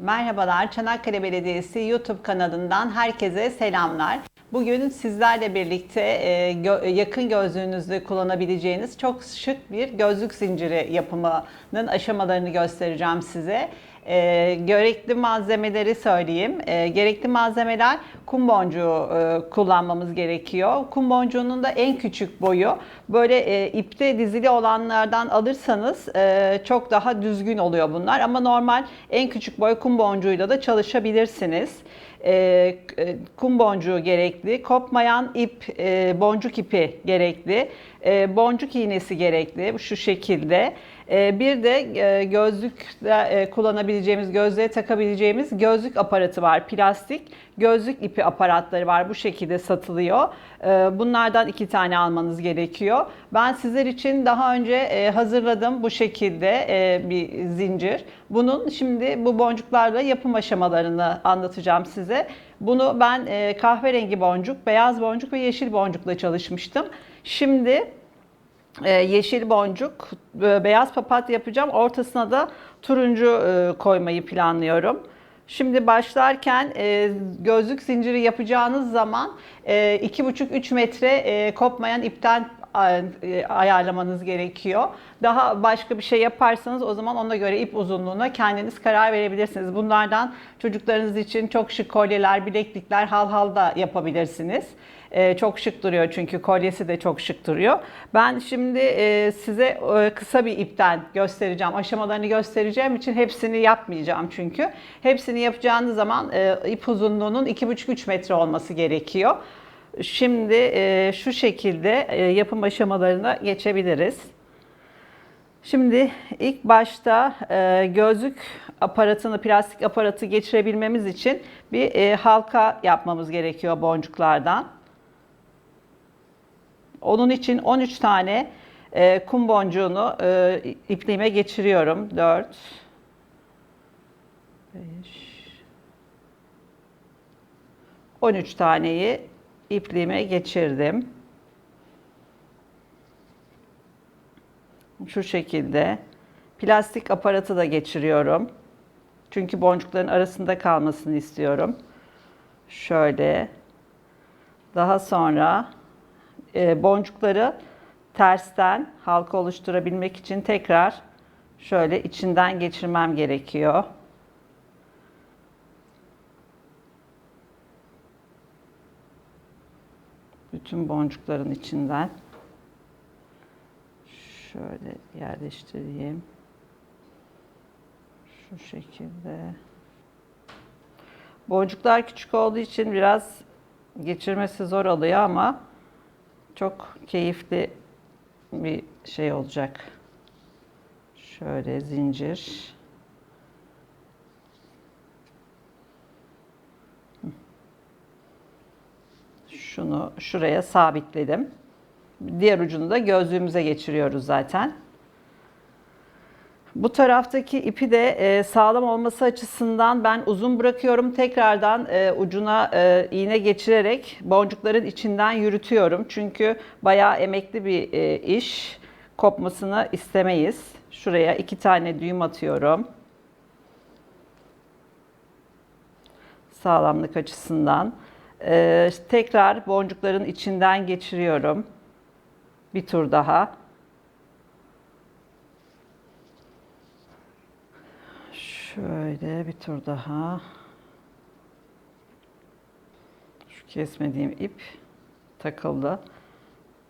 Merhabalar, Çanakkale Belediyesi YouTube kanalından herkese selamlar. Bugün sizlerle birlikte e, yakın gözlüğünüzde kullanabileceğiniz çok şık bir gözlük zinciri yapımının aşamalarını göstereceğim size. E, gerekli malzemeleri söyleyeyim. E, gerekli malzemeler kum boncuğu e, kullanmamız gerekiyor. Kum boncuğunun da en küçük boyu böyle e, ipte dizili olanlardan alırsanız e, çok daha düzgün oluyor bunlar. Ama normal en küçük boy kum boncuğuyla da çalışabilirsiniz. E, e, kum boncuğu gerekli, kopmayan ip, e, boncuk ipi gerekli, e, boncuk iğnesi gerekli şu şekilde. E, bir de e, gözlükte e, kullanabileceğimiz, gözlüğe takabileceğimiz gözlük aparatı var. Plastik gözlük ipi aparatları var. Bu şekilde satılıyor. E, bunlardan iki tane almanız gerekiyor. Ben sizler için daha önce e, hazırladım bu şekilde bir zincir. Bunun şimdi bu boncuklarla yapım aşamalarını anlatacağım size. Bunu ben kahverengi boncuk, beyaz boncuk ve yeşil boncukla çalışmıştım. Şimdi e, yeşil boncuk, e, beyaz papatya yapacağım. Ortasına da turuncu e, koymayı planlıyorum. Şimdi başlarken e, gözlük zinciri yapacağınız zaman e, 2,5-3 metre kopmayan ipten ayarlamanız gerekiyor. Daha başka bir şey yaparsanız o zaman ona göre ip uzunluğuna kendiniz karar verebilirsiniz. Bunlardan çocuklarınız için çok şık kolyeler, bileklikler, hal hal da yapabilirsiniz. Ee, çok şık duruyor çünkü kolyesi de çok şık duruyor. Ben şimdi e, size e, kısa bir ipten göstereceğim. Aşamalarını göstereceğim için hepsini yapmayacağım çünkü. Hepsini yapacağınız zaman e, ip uzunluğunun 2,5-3 metre olması gerekiyor. Şimdi e, şu şekilde e, yapım aşamalarına geçebiliriz. Şimdi ilk başta e, gözlük aparatını, plastik aparatı geçirebilmemiz için bir e, halka yapmamız gerekiyor boncuklardan. Onun için 13 tane e, kum boncuğunu e, ipliğime geçiriyorum. 4 5 13 taneyi ipliğime geçirdim. Şu şekilde. Plastik aparatı da geçiriyorum. Çünkü boncukların arasında kalmasını istiyorum. Şöyle. Daha sonra boncukları tersten halka oluşturabilmek için tekrar şöyle içinden geçirmem gerekiyor. Bütün boncukların içinden şöyle yerleştireyim. Şu şekilde. Boncuklar küçük olduğu için biraz geçirmesi zor oluyor ama çok keyifli bir şey olacak. Şöyle zincir. Şunu şuraya sabitledim. Diğer ucunu da gözlüğümüze geçiriyoruz zaten. Bu taraftaki ipi de e, sağlam olması açısından ben uzun bırakıyorum. Tekrardan e, ucuna e, iğne geçirerek boncukların içinden yürütüyorum. Çünkü bayağı emekli bir iş. Kopmasını istemeyiz. Şuraya iki tane düğüm atıyorum. Sağlamlık açısından. Tekrar boncukların içinden geçiriyorum. Bir tur daha. Şöyle bir tur daha. Şu kesmediğim ip takıldı.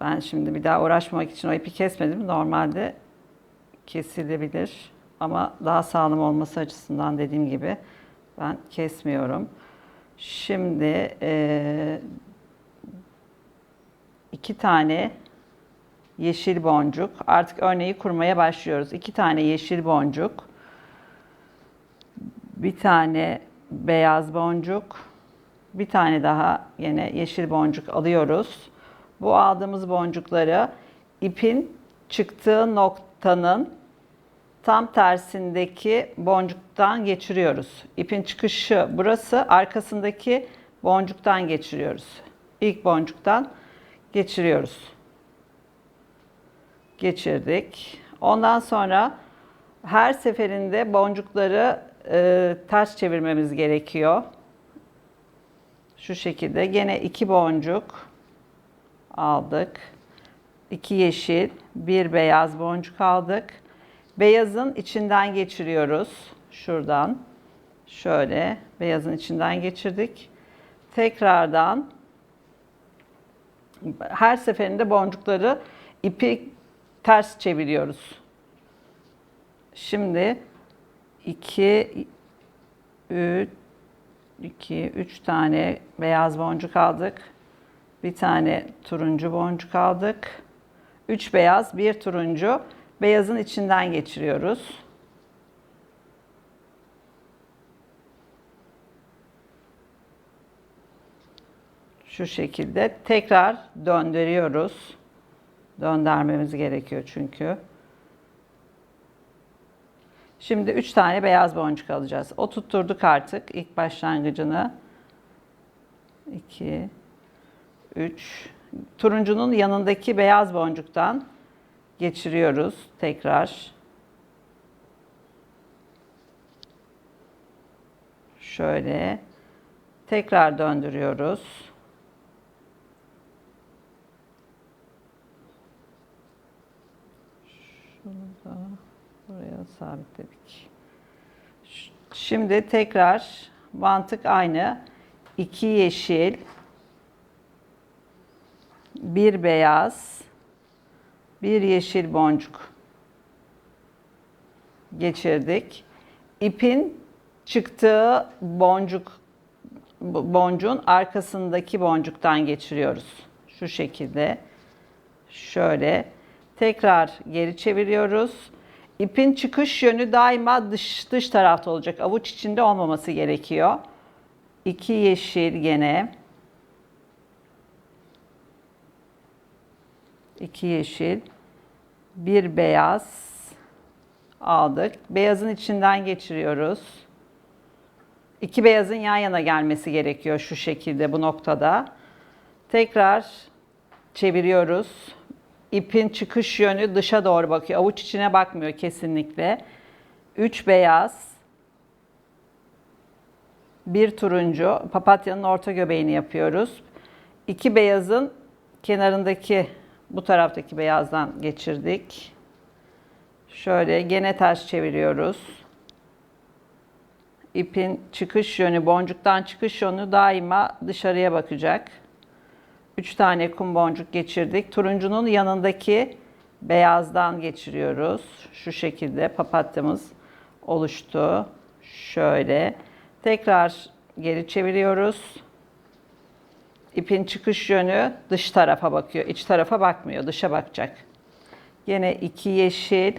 Ben şimdi bir daha uğraşmak için o ipi kesmedim. Normalde kesilebilir ama daha sağlam olması açısından dediğim gibi ben kesmiyorum. Şimdi e, iki tane yeşil boncuk. Artık örneği kurmaya başlıyoruz. İki tane yeşil boncuk bir tane beyaz boncuk, bir tane daha yine yeşil boncuk alıyoruz. Bu aldığımız boncukları ipin çıktığı noktanın tam tersindeki boncuktan geçiriyoruz. İpin çıkışı burası, arkasındaki boncuktan geçiriyoruz. İlk boncuktan geçiriyoruz. Geçirdik. Ondan sonra her seferinde boncukları e, ters çevirmemiz gerekiyor. Şu şekilde gene iki boncuk aldık. İki yeşil, bir beyaz boncuk aldık. Beyazın içinden geçiriyoruz. Şuradan şöyle beyazın içinden geçirdik. Tekrardan her seferinde boncukları ipi ters çeviriyoruz. Şimdi 2 3 2 3 tane beyaz boncuk aldık. Bir tane turuncu boncuk aldık. 3 beyaz, bir turuncu. Beyazın içinden geçiriyoruz. Şu şekilde tekrar döndürüyoruz. Döndürmemiz gerekiyor çünkü. Şimdi 3 tane beyaz boncuk alacağız. O tutturduk artık ilk başlangıcını. 2 3 Turuncunun yanındaki beyaz boncuktan geçiriyoruz tekrar. Şöyle tekrar döndürüyoruz. Şunu da buraya sabitledik. Şimdi tekrar mantık aynı. İki yeşil, bir beyaz, bir yeşil boncuk geçirdik. İpin çıktığı boncuk boncuğun arkasındaki boncuktan geçiriyoruz. Şu şekilde. Şöyle tekrar geri çeviriyoruz. İpin çıkış yönü daima dış dış tarafta olacak. Avuç içinde olmaması gerekiyor. İki yeşil gene. iki yeşil, bir beyaz aldık. Beyazın içinden geçiriyoruz. İki beyazın yan yana gelmesi gerekiyor şu şekilde bu noktada. Tekrar çeviriyoruz. İpin çıkış yönü dışa doğru bakıyor. Avuç içine bakmıyor kesinlikle. Üç beyaz, bir turuncu, papatyanın orta göbeğini yapıyoruz. İki beyazın kenarındaki bu taraftaki beyazdan geçirdik. Şöyle gene ters çeviriyoruz. İpin çıkış yönü, boncuktan çıkış yönü daima dışarıya bakacak. 3 tane kum boncuk geçirdik. Turuncunun yanındaki beyazdan geçiriyoruz. Şu şekilde papatyamız oluştu. Şöyle. Tekrar geri çeviriyoruz. İpin çıkış yönü dış tarafa bakıyor. iç tarafa bakmıyor. Dışa bakacak. Yine iki yeşil.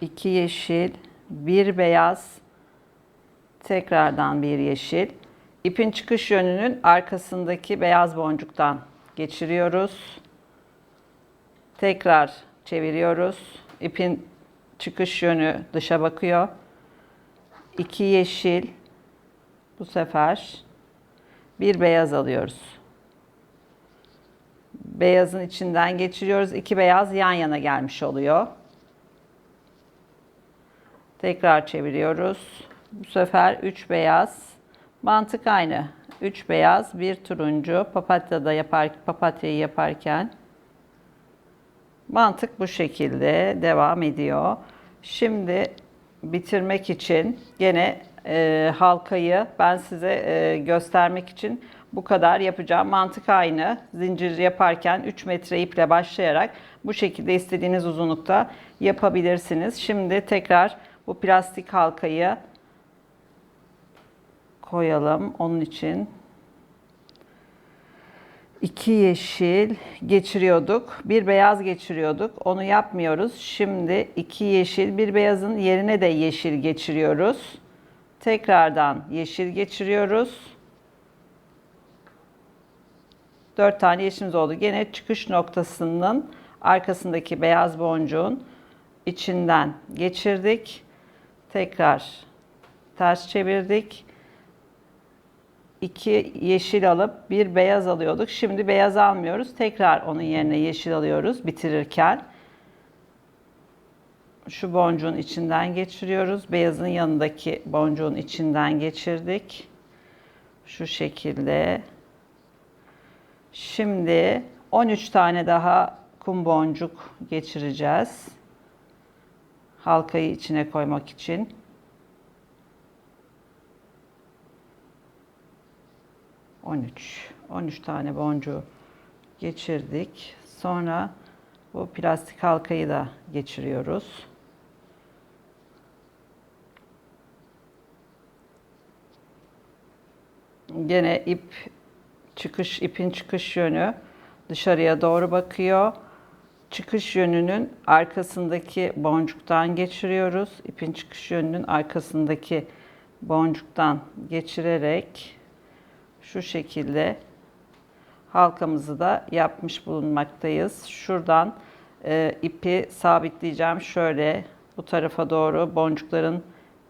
iki yeşil, bir beyaz, tekrardan bir yeşil. İpin çıkış yönünün arkasındaki beyaz boncuktan geçiriyoruz. Tekrar çeviriyoruz. İpin çıkış yönü dışa bakıyor. İki yeşil bu sefer bir beyaz alıyoruz. Beyazın içinden geçiriyoruz. İki beyaz yan yana gelmiş oluyor. Tekrar çeviriyoruz. Bu sefer 3 beyaz. Mantık aynı. 3 beyaz, bir turuncu. Papatya'da yapar, papatyayı yaparken mantık bu şekilde devam ediyor. Şimdi bitirmek için gene e, halkayı ben size e, göstermek için bu kadar yapacağım. Mantık aynı. Zincir yaparken 3 metre iple başlayarak bu şekilde istediğiniz uzunlukta yapabilirsiniz. Şimdi tekrar bu plastik halkayı koyalım. Onun için iki yeşil geçiriyorduk. Bir beyaz geçiriyorduk. Onu yapmıyoruz. Şimdi iki yeşil, bir beyazın yerine de yeşil geçiriyoruz. Tekrardan yeşil geçiriyoruz. Dört tane yeşilimiz oldu. Gene çıkış noktasının arkasındaki beyaz boncuğun içinden geçirdik. Tekrar ters çevirdik. İki yeşil alıp bir beyaz alıyorduk. Şimdi beyaz almıyoruz. Tekrar onun yerine yeşil alıyoruz bitirirken. Şu boncuğun içinden geçiriyoruz. Beyazın yanındaki boncuğun içinden geçirdik. Şu şekilde. Şimdi 13 tane daha kum boncuk geçireceğiz. Halkayı içine koymak için. On üç. 13 tane boncuğu geçirdik. Sonra bu plastik halkayı da geçiriyoruz. Gene ip çıkış ipin çıkış yönü dışarıya doğru bakıyor. Çıkış yönünün arkasındaki boncuktan geçiriyoruz. İpin çıkış yönünün arkasındaki boncuktan geçirerek şu şekilde halkamızı da yapmış bulunmaktayız. Şuradan e, ipi sabitleyeceğim. Şöyle bu tarafa doğru boncukların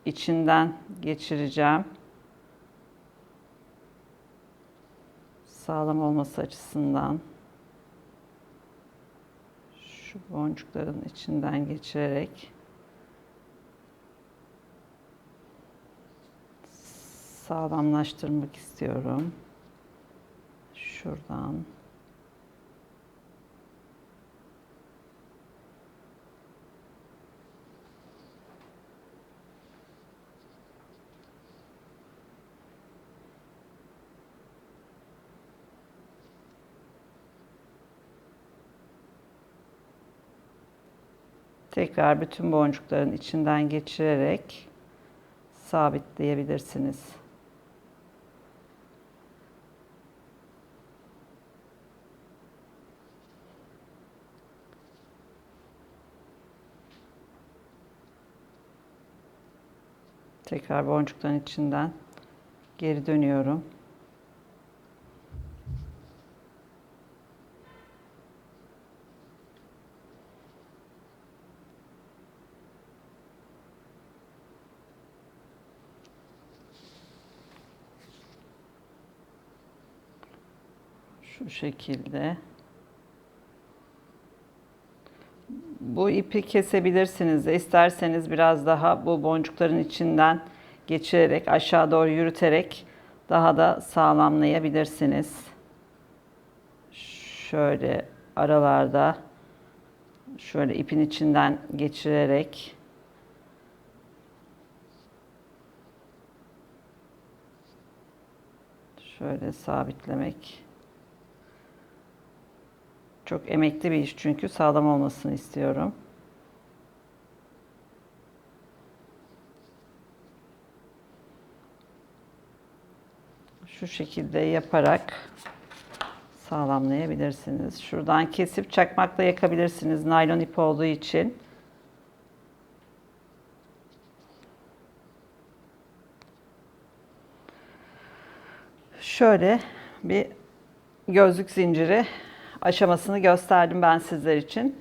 içinden geçireceğim. Sağlam olması açısından şu boncukların içinden geçirerek sağlamlaştırmak istiyorum. Şuradan tekrar bütün boncukların içinden geçirerek sabitleyebilirsiniz. Tekrar boncukların içinden geri dönüyorum. Şu şekilde. Bu ipi kesebilirsiniz de isterseniz biraz daha bu boncukların içinden geçirerek aşağı doğru yürüterek daha da sağlamlayabilirsiniz. Şöyle aralarda şöyle ipin içinden geçirerek şöyle sabitlemek çok emekli bir iş çünkü sağlam olmasını istiyorum. Şu şekilde yaparak sağlamlayabilirsiniz. Şuradan kesip çakmakla yakabilirsiniz naylon ip olduğu için. Şöyle bir gözlük zinciri aşamasını gösterdim ben sizler için.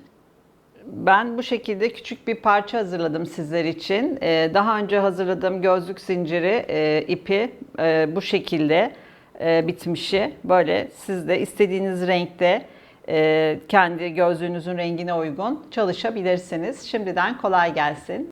Ben bu şekilde küçük bir parça hazırladım sizler için. Ee, Daha önce hazırladığım gözlük zinciri, e, ipi e, bu şekilde e, bitmişi. Böyle siz de istediğiniz renkte kendi gözlüğünüzün rengine uygun çalışabilirsiniz. Şimdiden kolay gelsin.